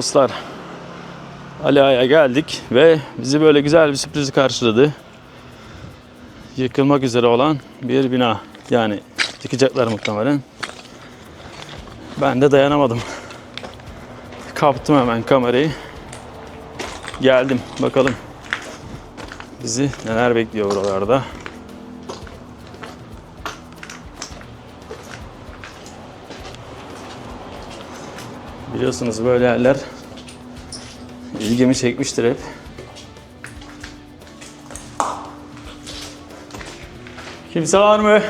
dostlar. Ali Ağa'ya geldik ve bizi böyle güzel bir sürpriz karşıladı. Yıkılmak üzere olan bir bina. Yani yıkacaklar muhtemelen. Ben de dayanamadım. Kaptım hemen kamerayı. Geldim. Bakalım bizi neler bekliyor buralarda. Biliyorsunuz böyle yerler ilgimi çekmiştir hep. Kimse var mı?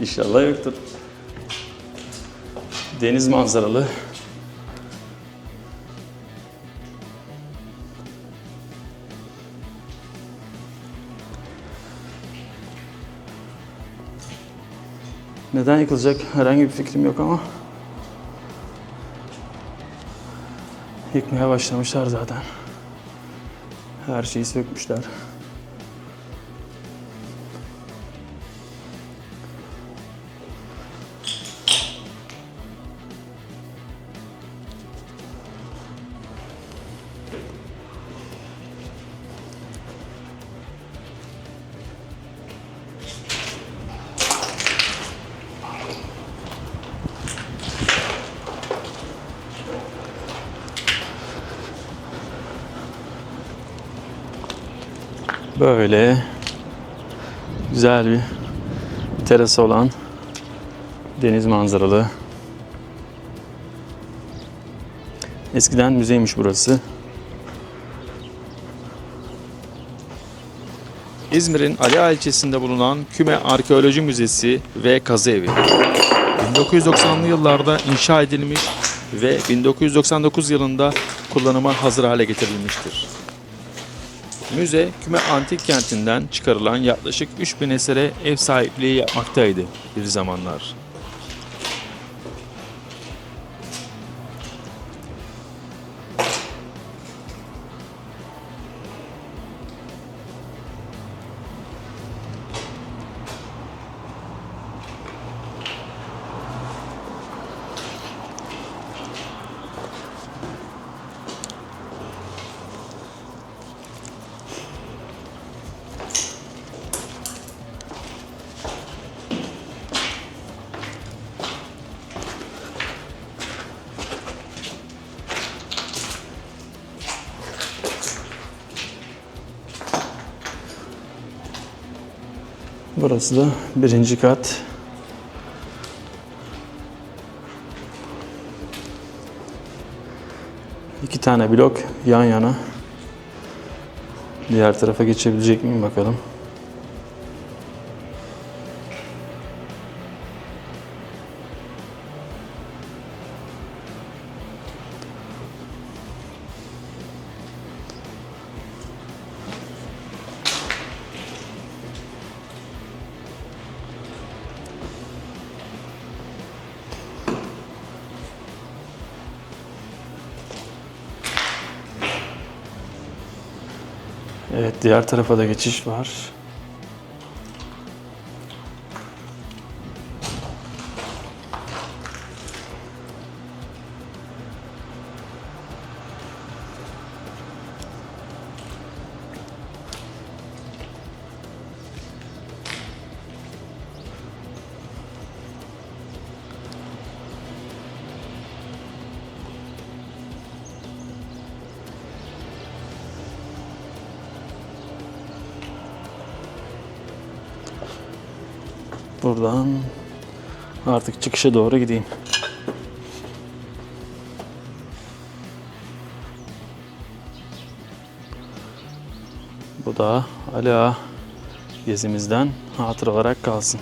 İnşallah yoktur. Deniz manzaralı. Neden yıkılacak herhangi bir fikrim yok ama yıkmaya başlamışlar zaten. Her şeyi sökmüşler. Böyle güzel bir terası olan deniz manzaralı. Eskiden müzeymiş burası. İzmir'in Ali Ağa ilçesinde bulunan Küme Arkeoloji Müzesi ve Kazı Evi. 1990'lı yıllarda inşa edilmiş ve 1999 yılında kullanıma hazır hale getirilmiştir. Müze, Küme Antik Kenti'nden çıkarılan yaklaşık 3000 esere ev sahipliği yapmaktaydı bir zamanlar. Burası da birinci kat. İki tane blok yan yana. Diğer tarafa geçebilecek miyim bakalım. Evet, diğer tarafa da geçiş var. Buradan artık çıkışa doğru gideyim. Bu da Ali Ağa gezimizden hatır olarak kalsın.